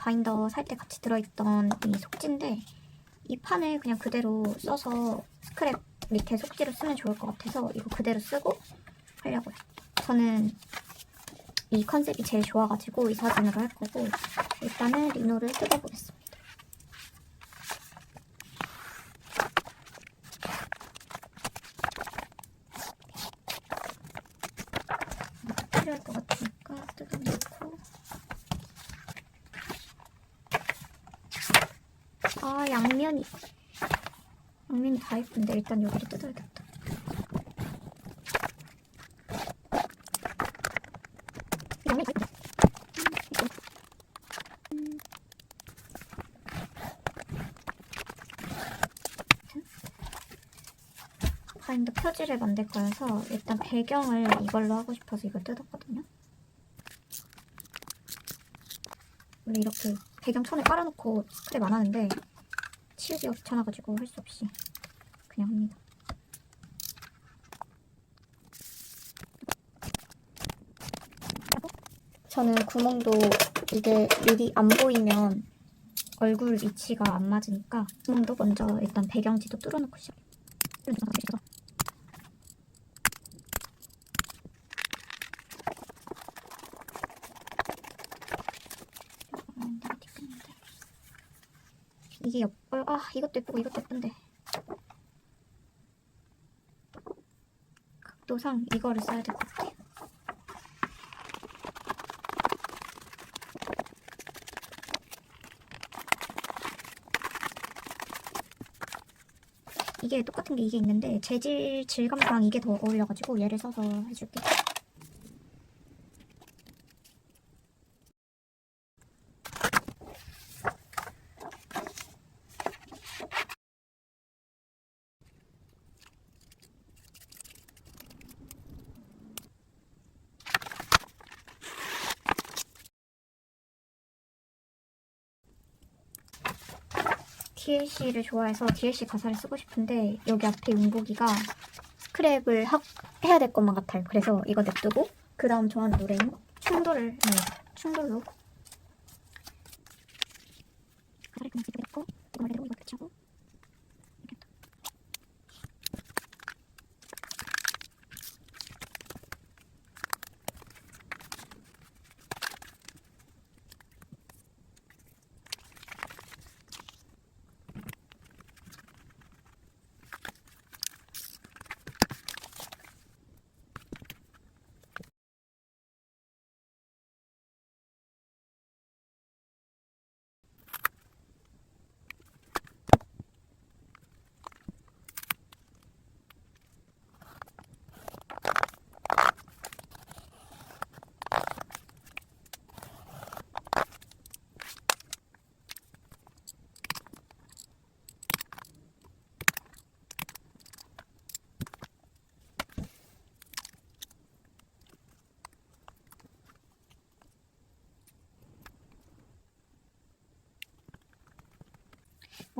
바인더 살 때 같이 들어있던 이 속지인데 이 판을 그냥 그대로 써서 스크랩 밑에 속지를 쓰면 좋을 것 같아서 이거 그대로 쓰고 하려고요. 저는 이 컨셉이 제일 좋아가지고 이 사진으로 할 거고 일단은 리노를 뜯어보겠습니다. 필요할 것 같으니까 뜯어놓고 아 양면이 양면이 다 예쁜데 일단 여기를 뜯어야겠다 바인더 표지를 만들 거여서 일단 배경을 이걸로 하고 싶어서 이걸 뜯었거든요. 원래 이렇게 배경 천에 깔아놓고 스크랩 안 하는데 치우기가 귀찮아가지고 할 수 없이 그냥 합니다. 저는 구멍도 이게 미리 안 보이면 얼굴 위치가 안 맞으니까 구멍도 먼저 일단 배경지도 뚫어놓고 시작해요. 이게 예뻐요. 아 이것도 예쁘고 이것도 예쁜데 각도상 이거를 써야 될 것 같아요. 이게 똑같은 게 이게 있는데 재질 질감상 이게 더 어울려가지고 얘를 써서 해줄게 요. DLC를 좋아해서 DLC 가사를 쓰고 싶은데 여기 앞에 용복이가 스크랩을 하, 해야 될 것만 같아요. 그래서 이거 냅두고 그 다음 좋아하는 노래인 충돌을 네, 충돌로 가사를 그냥 냅고 이거 말대로 이거 붙이고 이렇게 또.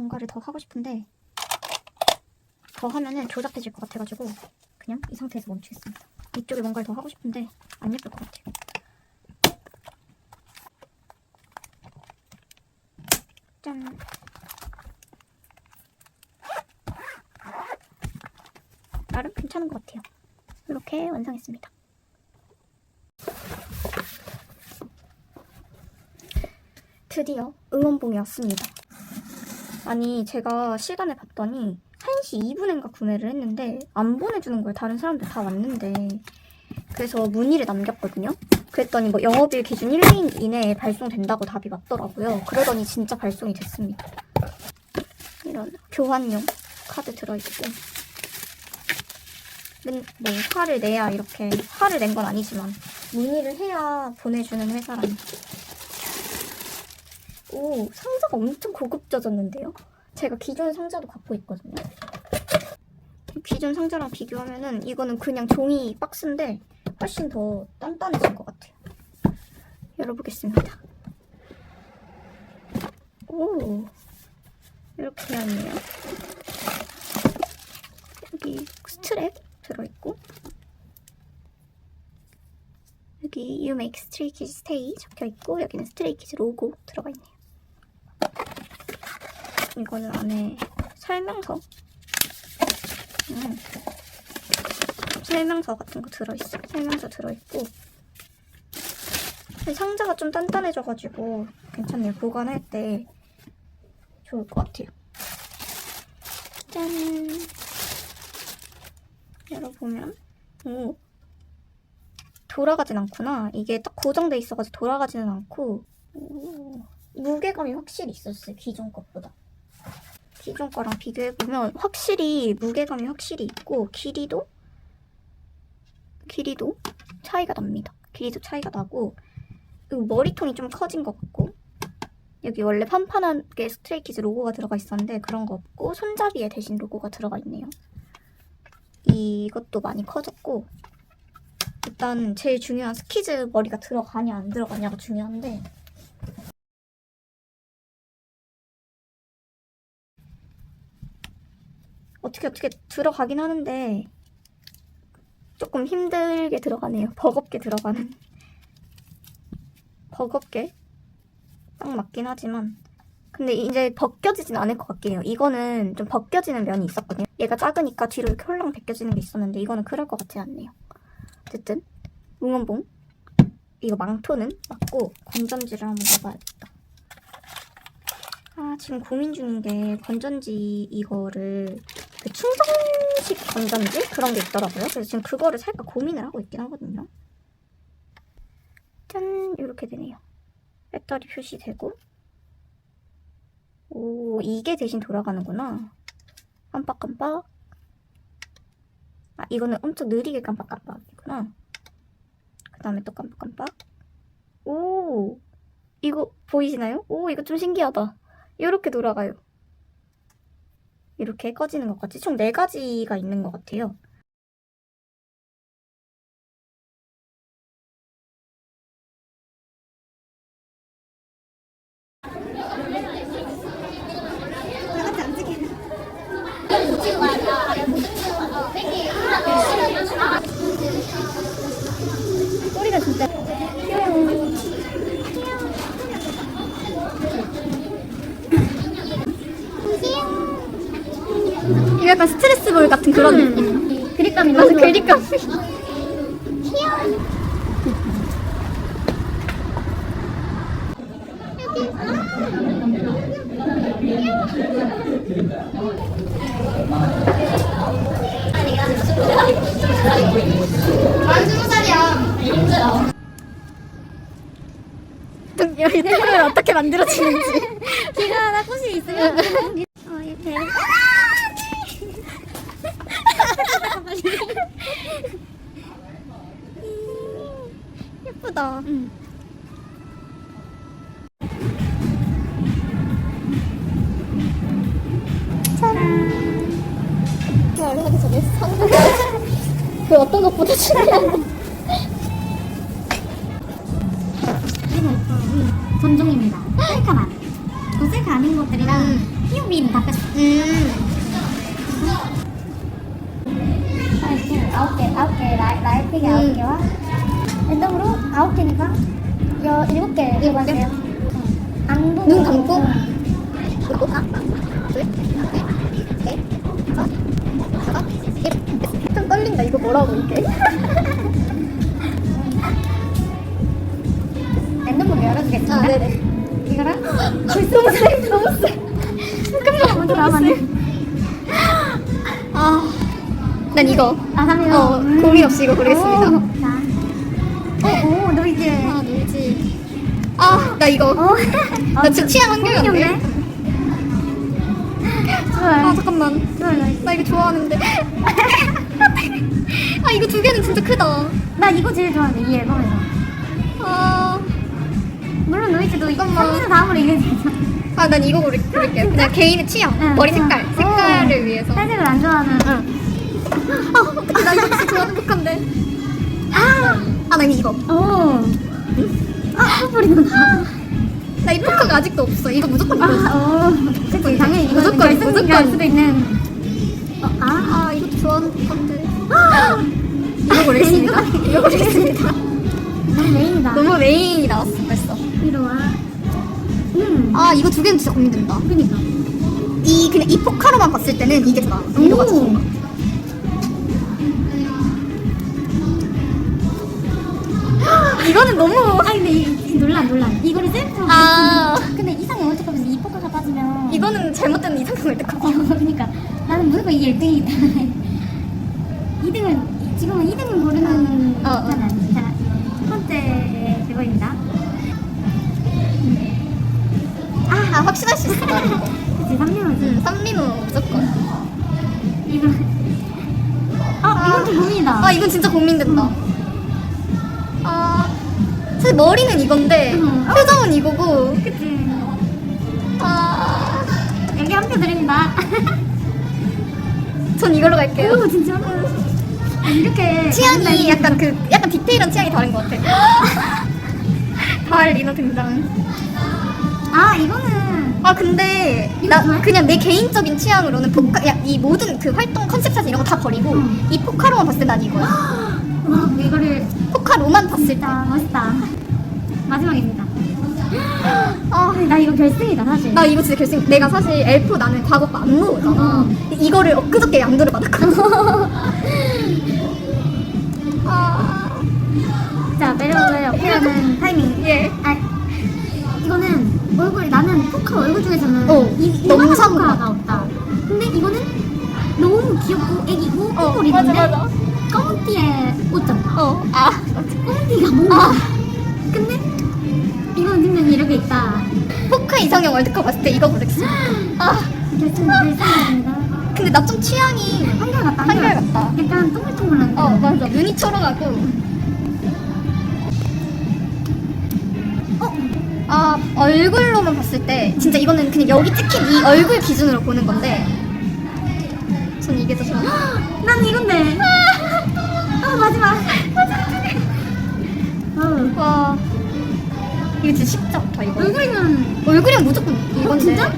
뭔가를 더 하고 싶은데 더 하면은 조잡해질 것 같아가지고 그냥 이 상태에서 멈추겠습니다. 이쪽에 뭔가를 더 하고 싶은데 안 예쁠 것 같아요. 짠. 나름 괜찮은 것 같아요. 이렇게 완성했습니다. 드디어 응원봉이 왔습니다. 아니 제가 시간을 봤더니 1시 2분인가 구매를 했는데 안 보내주는 거예요. 다른 사람들 다 왔는데 그래서 문의를 남겼거든요. 그랬더니 뭐 영업일 기준 1인 이내에 발송된다고 답이 왔더라고요. 그러더니 진짜 발송이 됐습니다. 이런 교환용 카드 들어있고 맨- 뭐 화를 내야 이렇게 화를 낸 건 아니지만 문의를 해야 보내주는 회사라니 오, 상자가 엄청 고급져졌는데요? 제가 기존 상자도 갖고 있거든요. 기존 상자랑 비교하면은 이거는 그냥 종이 박스인데 훨씬 더 단단해진 것 같아요. 열어보겠습니다. 오, 이렇게 하네요. 여기 스트랩 들어있고 여기 You Make Stray Kids Stay 적혀 있고 여기는 스트레이 키즈 로고 들어가 있네요. 이거는 안에 설명서. 음. 설명서 같은 거 들어있어. 설명서 들어있고. 상자가 좀 단단해져가지고 괜찮네요. 보관할 때 좋을 것 같아요. 짠! 열어보면, 오. 돌아가진 않구나. 이게 딱 고정돼 있어가지고 돌아가지는 않고, 오. 무게감이 확실히 있었어요. 기존 것보다. 기존 거랑 비교해보면 확실히 무게감이 확실히 있고, 길이도, 길이도 차이가 납니다. 길이도 차이가 나고, 머리통이 좀 커진 것 같고, 여기 원래 판판하게 스트레이키즈 로고가 들어가 있었는데 그런 거 없고 손잡이에 대신 로고가 들어가 있네요. 이것도 많이 커졌고 일단 제일 중요한 스키즈 머리가 들어가냐 안 들어가냐가 중요한데 어떻게 어떻게 들어가긴 하는데 조금 힘들게 들어가네요. 버겁게 들어가는 버겁게 딱 맞긴 하지만 근데 이제 벗겨지진 않을 것 같긴 해요. 이거는 좀 벗겨지는 면이 있었거든요. 얘가 작으니까 뒤로 이렇게 홀랑 벗겨지는 게 있었는데 이거는 그럴 것 같지 않네요. 어쨌든 응원봉 이거 망토는 맞고 건전지를 한번 넣어봐야겠다. 아 지금 고민 중인 게 건전지 이거를 그 충전식 건전지 그런 게 있더라고요. 그래서 지금 그거를 살까 고민을 하고 있긴 하거든요. 짠! 이렇게 되네요. 배터리 표시되고. 오 이게 대신 돌아가는구나. 깜빡깜빡. 아 이거는 엄청 느리게 깜빡깜빡이구나. 그 다음에 또 깜빡깜빡. 오! 이거 보이시나요? 오 이거 좀 신기하다. 이렇게 돌아가요 이렇게 꺼지는 것 같이 총 4가지가 있는 것 같아요 소리가 진짜 약간 스트레스 볼 같은 그런 느낌. 그립감이 맞아. 그립감. 이 템을 어떻게 만들어지는지. 기가 하나 꽃이 있으면. 어, 이 템. 예쁘다. 응. 그 전에 그 어떤 것보다 중요한 이건 전종입니다. 셀카만. 그 셀카 아닌 것들이랑 피용비는 다 뺐어. 음. 이트게 음. 아홉 개와 랜덤으로 아홉 개니까 여 일곱 개 일곱 개? 뽑았어요. 안 보고 눈 감고? 응. 그리고 하나, 둘, 셋, 넷, 다섯, 다섯, 일. 좀 떨린다. 이거 뭐라고 이게? 랜덤으로 열어주겠습니다. 아, 네네. 이거랑 세, 너무 세. 잠깐만, 먼저 나와봤네. 아, 난 이거. 아, 삼이요. 어, 고민 없이 이거 고르겠습니다. 자. 오, 오, 너 이제. 아, 놀지. 아, 나 이거. 어? 나 진짜 취향 한결이 없네. 좋아요. 아, 잠깐만. 좋아요. 나 이거 좋아하는데. 아, 이거 두 개는 진짜 크다. 나 이거 제일 좋아하는데, 이 앨범에서. 아, 물론 노이즈도 잠깐만. 삼이는 다음으로 진짜. 아, 난 이거 고를, 고를게요. 그냥 개인의 취향. 응, 머리 좋아. 색깔. 색깔을 어. 위해서. 탈색을 안 좋아하는. 아, 어떡해. 나 이거 진짜 좋아하는 북한데. 아, 아, 난 이거. 오. 아, 소리 난다. 나이 포카가 아직도 없어. 이거 무조건 이거. 아, 오. 그치, 당연히 이거 무조건, 무조건. 수도 있는. 어, 아, 아, 이것도 좋아하는 북한데. 이거 고르겠습니다. 이거 고르겠습니다. 메인이다. 너무 메인이 나왔어 벌써. 이리 와. 음. 아 이거 두 개는 진짜 고민된다. 그니까. 이 그냥 이 포카로만 봤을 때는 이게 더 나아. 더 좋은 것 같아. 이거는 너무 아 근데 이, 이 논란 논란. 이거를 셀프. 아 근데 이상형 원칙하면서 이 포카가 빠지면. 이거는 잘못된 이상형을 어, 택하고 그러니까 나는 무조건 이게 1등이다. 2등은 지금은 2등은 고르는 어, 어. 편 아니. 자, 첫 번째 그거입니다. 아, 아 확신할 수 있어. 그치 3명이지. 응, 쌈민호 무조건. 이거. 아, 이건 좀 고민이다. 아 이건 진짜 고민된다. 아 사실 머리는 이건데 응. 표정은 이거고. 그치. 아, 여기 한 표 드립니다. 전 이걸로 갈게요. 오, 진짜. 아, 이렇게. 취향이 약간 그 약간 디테일한 취향이 다른 것 같아. 가을 리너 등장. 아, 이거는. 아 근데 이거 나 좋아해? 그냥 내 개인적인 취향으로는 포카 야, 이 모든 그 활동 컨셉 사진 이런 거 다 버리고 응. 이 포카로만 봤을 때 난 이거야. 와, 이거를. 포카로만 봤을 때. 진짜 멋있다. 마지막입니다. 아, 나 이거 결승이다, 사실. 나 이거 진짜 결승. 내가 사실 엘프 나는 과거 거안 모으잖아. 어. 근데 이거를 엊그저께 양도를 받았거든. 아, 자, 매력, 매력. 그러면 타이밍. 예. 아, 이거는 얼굴이 나는 포카 얼굴 중에서는 어, 이, 너무 이만한 사고 포카가 없다. 근데 이거는 너무 귀엽고 애기고 어, 뽀뽀리 맞아, 있는데 맞아. 검은 띠에 옷점. 어. 아, 검은 띠가 뭔가. 아. 근데 분명히 이렇게 있다. 포카 이상형 월드컵 봤을 때 이거 고르겠어. 아, 결승 결승입니다. 근데 나 좀 취향이 한결 같다. 한결 같다. 약간 동글동글한. 어 맞아 눈이 초롱하고 어? 아 얼굴로만 봤을 때 진짜 이거는 그냥 여기 찍힌 이 얼굴 기준으로 보는 건데 전 이게 더 좋아 난 이건데. 아 마지막. 어. 와 이거 진짜 쉽지 않다 이거 얼굴이면 얼굴이면 무조건 이건데 진짜?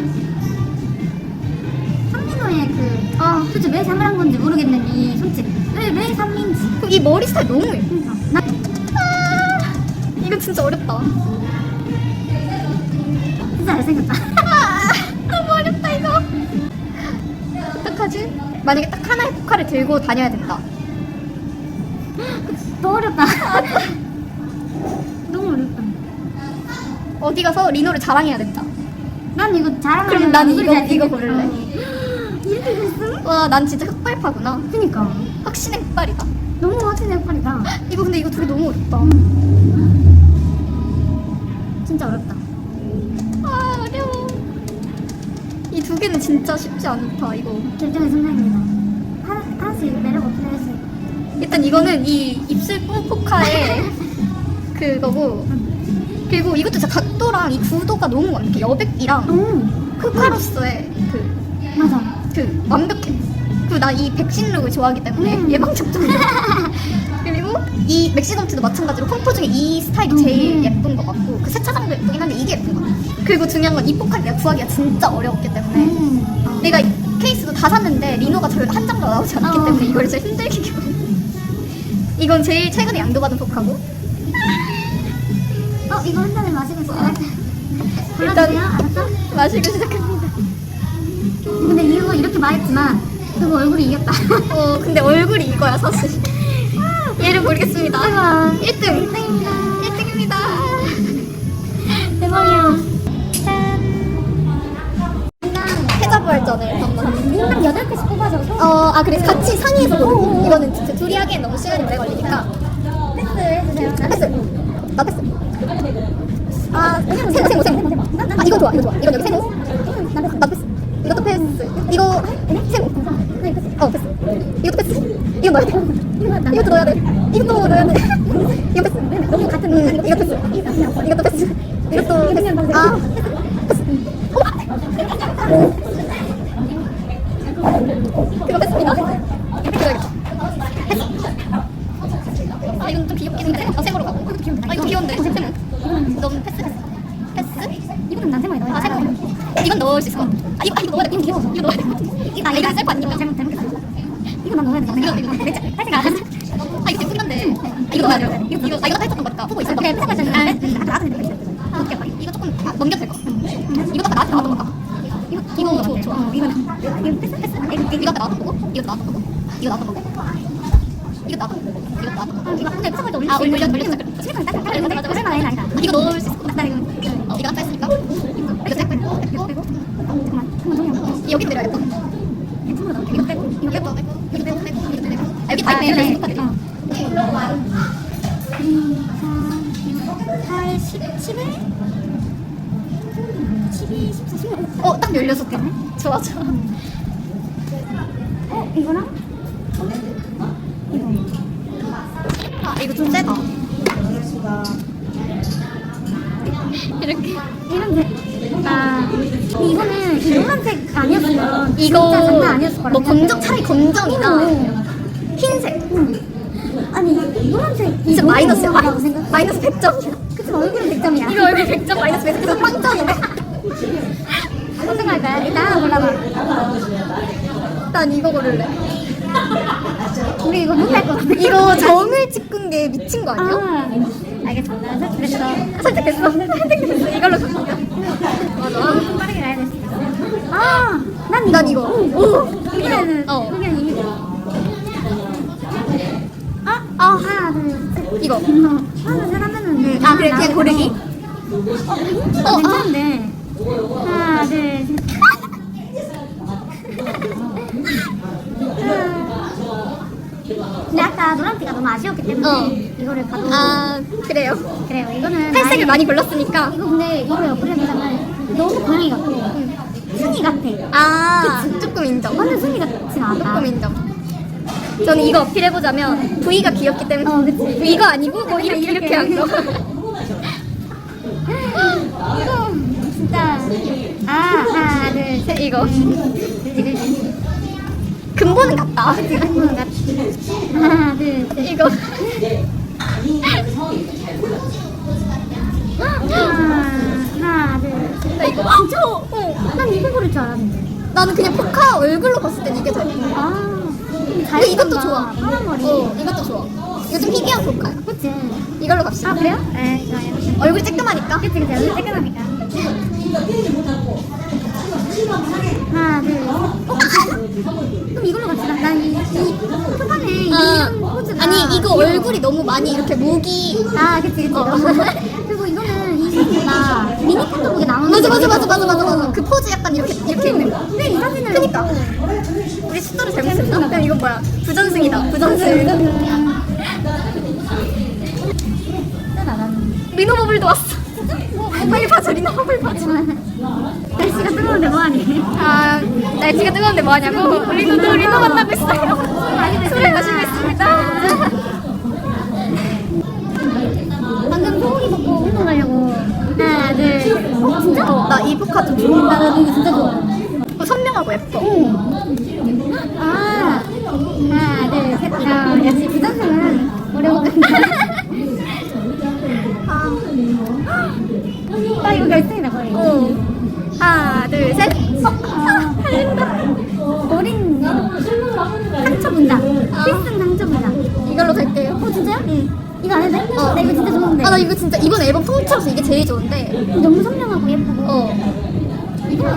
삼민호의 그 아 도대체 왜 삼을 건지 모르겠는 이 손짓. 왜왜 삼민지? 이 머리 스타일 너무 예뻐 그러니까 나 아, 이거 진짜 어렵다 진짜 잘생겼다. 아, 너무 어렵다 이거 어떡하지? 만약에 딱 하나의 포카를 들고 다녀야 된다 더 어렵다. 어디 가서 리노를 자랑해야 된다 난 이거 자랑하면 그럼 난 이거-. 이거 고를래. 이렇게 됐음? 와 난 진짜 흑발파구나 그니까 확신의 흑발이다 너무 확실히 헷갈리다. 이거 근데 이거 둘이 너무 어렵다 진짜 어렵다. 아 어려워 이 두 개는 진짜 쉽지 않다 이거 결정의 순간입니다. 하나 하나씩 매력 어필 했어요. 일단 이거는 이 입술 뽕 포카의 그거고 그리고 이것도 진짜 각도랑 이 구도가 너무 완벽해 여백이랑 오 포카로서의 그, 맞아. 그 완벽해 그리고 나 이 백신 룩을 좋아하기 때문에 음. 예방 접종이야 그리고 이 맥시덤트도 마찬가지로 pom포 중에 이 스타일이 제일 음. 예쁜 것 같고 그 세차장도 예쁘긴 한데 이게 예쁜 것 같아 그리고 중요한 건 이 포카를 내가 구하기가 진짜 어려웠기 때문에 음. 내가 이 케이스도 다 샀는데 리노가 저희가 한 장도 나오지 않기 어. 때문에 이걸 진짜 힘들게 겨우 이건 제일 최근에 양도받은 포카고 어 이거 한 잔을 마시고 있어요. 일단-. 알았어? 마시고 시작합니다 근데 이거 이렇게 말했지만 그거 얼굴이 이겼다. 어 근데 얼굴이 이거야 사실 얘를 고르겠습니다 대박. 1등 1등입니다. 1등입니다 대박이야. 한번 민당 8개씩 뽑아서 소 어, 아, 그래서 같이 상의해서 고르는 이거는 진짜 둘이 하기엔 너무 시간이 오래 걸리니까. 패스 해주세요. 패스. 나 패스. 아, 세모, 세모, 세모. 아, 이거 좋아, 이거 좋아. 이건 여기 세모. 나 패스. 이것도 패스. 이거, 세모. 어, 패스. 이것도 패스. 이거 넣어야 돼. 이것도 넣어야 돼. 이것도 넣어야 돼. 이거 패스. 너무 같은 응, 이거 패스. 이것도 패스. 이것도 패스. 아, 패스. 오. 그거 패스입니다. 패스. 아, 이건 좀 귀엽긴 한데. 아, 세모로 가고. 아, 이거 귀여운데. 세모. 너무 패스, 패스. 패스? 이거는 난 생각이 아, 세모. 아, 이거, 아, 이거 넣어야 돼. 이거 귀여워. 이거 넣어야 돼. 아, 이거 셀프 아니니까. 잘못 잘못했어. 이거 난 넣어야 돼. 이거, 이거. 아, 이거 지금 끝난데. 이거 넣어야 돼. 이거 이거 아 이거 살짝 거니까 보고 있어. 그래, 뺏어가자. 아, 나도 나도 돼. 아, 오케이. 이거 조금 아, 넘겨도 될것 같아. 이거 딱 나한테 나왔던 것 같아. 이거 이거 좋아. 좋아. 어, 이거는 이거 뺐어 뺐어. 이거 이거 이거 아까 나왔던 거고, 이거 나왔던 거고, 이거 나왔던 거고, 이거 나왔던 거고, 이거 나왔던 거고. 이거 근데 뺏어갈 때 올릴 아, 수 올려, 있는 올려, 거. 올려. 시간 딱 딱. 맞아, 맞아, 안 아니다. 이거 넣을 수 있을 것 같아. 나 이거 어, 이거 아까 했으니까. 이거 쫙 빼고, 빼고, 빼고. 잠깐만. 한번 정리하고. 여기 내려야겠다. 이거 빼고. 이거 빼고. 이거 빼고, 이거 빼고, 빼고, 이거 빼고. 아, 여기 아, 다 네, 있네. 네. 똑같네. 어. 8, 10, 11? 12, 14, 15. 어, 딱 16개네. 좋아, 좋아. 어, 이거랑? 뭐 검정 차라리 검정이나 어. 흰색 아니 노란색 이 진짜 마이너스야 노란색이라고 생각. 마이너스 100점이야 그치 얼굴은 100점이야. 이거 얼굴 100점 마이너스 100점 빵점이네 어떤 거 할까요? 일단 골라봐. 난 이거 고를래 우리 이거 못할 것 같아. 이거 점을 찍은 게 미친 거 아니야? 아, 알겠습니다. 됐어. 선택됐어 선택됐어 이걸로 갑시다 맞아 좀 빠르게 가야 돼. 아, 난 이거. 난 이거 오 이거는 어. 의견 이미. 아, 아, 하나, 둘, 셋. 이거 어, 하나, 셋 하면은. 아 그래 그냥 고르기 어, 어, 어, 괜찮은데. 하나, 둘, 셋. 근데 아까 노란띠가 너무 아쉬웠기 때문에 어. 이거를 봐도 아 그래요 그래요 이거는 나의- 많이 골랐으니까 이거 근데 이거를 어플리케이션을 너무 고양이 같고 순이 같아. 아. 조금 인정. 완전 순이 같지 않아 조금 인정. 저는 이거 어필해보자면 V가 귀엽기 때문에 어 그치. 이거 아니고 뭐 이렇게 이렇게. 한 거. 이거 진짜. 아 하나 둘 셋. 이거. 그치 그치 근본은 같다. 이거는 같 하나 둘 셋. 이거 어. 난 고를 줄 알았는데 나는 그냥 포카 얼굴로 봤을 땐 이게 잘. 아 근데 이것도 좋아. 파란 머리 어 이것도 좋아. 이거 좀 희귀한 포카야. 그치 이걸로 갑시다. 아 그래요? 네 좋아요 얼굴이 쬐끔하니까. 그치 그치 얼굴 쬐끈하니까 하나 둘 어? 그럼 이걸로 갑시다 난 이 이 초반에 이 아, 포즈가 아니 이거 얼굴이 너무 많이 이렇게 목이. 아 그치 그치 어. 그리고 이거는 이 사진보다 미니 팬더북에 나오는 맞아 게 맞아 맞아 맞아 맞아 맞아. 그 포즈 약간 이렇게 이렇게 있는 거. 근데 이 사진을 그니까. 우리 숫자를 잘못 썼나? 그냥 이거 뭐야? 부전승이다. 부전승. 리노버블도 왔어. 빨리 봐줘 리노버블 봐줘. 날씨가 뜨거운데 뭐하니 아 날씨가 뜨거운데 뭐하냐고? 리노도 리노 만나고 있어요. 술을 마시고 있습니다. 방금 소고기 운동 가려고 둘 어, 진짜? 나이 포카 좀 좋아. 나 나도 진짜 좋아 어, 선명하고 예뻐. 아, 하나, 둘, 셋. 아, 역시 부전승은 어려웠다. 아, 아, 이거 결승이다, 거의. 어. 하나 둘 셋. 아, 팔린다. 어린 상처 분장. 필승 상처 분장. 이걸로 갈게요. 어, 진짜요? 응. 이거 안 해도 돼? 어. 나 이거 진짜 좋은데. 아 나 이거 진짜 이번 앨범 통틀어서 이게 제일 좋은데. 너무 선명하고 예쁘고. 어. 이걸로,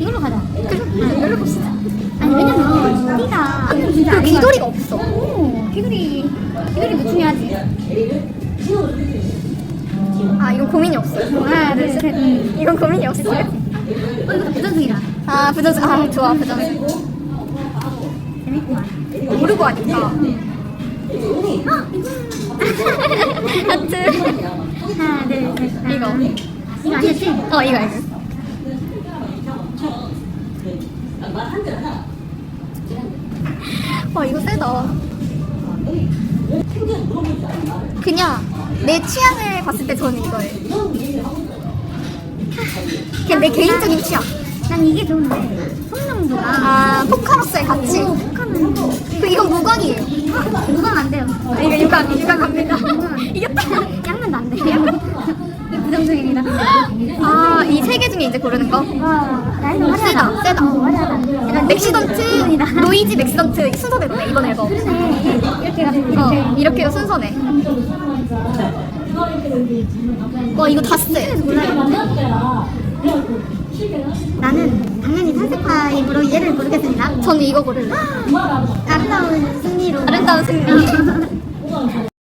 이걸로 가자. 그래 이걸로 봅시다. 아니, 왜냐면, 띠가 진짜 그 아닌 것 귀돌이가 없어. 같아. 오, 귀돌이, 귀돌이도 중요하지. 아 이건 고민이 없어요. 하나, 둘, 셋. 응. 이건 고민이 없어요. 어, 이것도 부전승이다. 아 부전승. 아 좋아 부전승. 재밌구만. 모르고 하니까. 하트. 하나, 둘, 셋. 이거. 이거 아니었지? 어 이거 이거. 와 이거 세다. 그냥 내 취향을 봤을 때 저는 이거예요. 그냥 내 개인적인 취향. 난 이게 좋은데 성능도가 아 포카로서의 가치. 오, 북한은 그 이건 무광이에요. 무광 안 돼요. 아, 이거 유광 유광 갑니다. 이겼다. 양면도 안 돼. 이 부정적입니다. 아이 세 개 중에 이제 고르는 거. 와, 나이도 세다, 세다. 어. 약간 맥시던트, 노이즈 맥시던트 순서대로네 이번 앨범. 이렇게 어. 이렇게 순서네. 와 이거 다 쎄. 나는 당연히 탈색파이므로 얘를 고르겠습니다. 저는 이거 고를래. 아름다운 승리로. 아름다운 승리.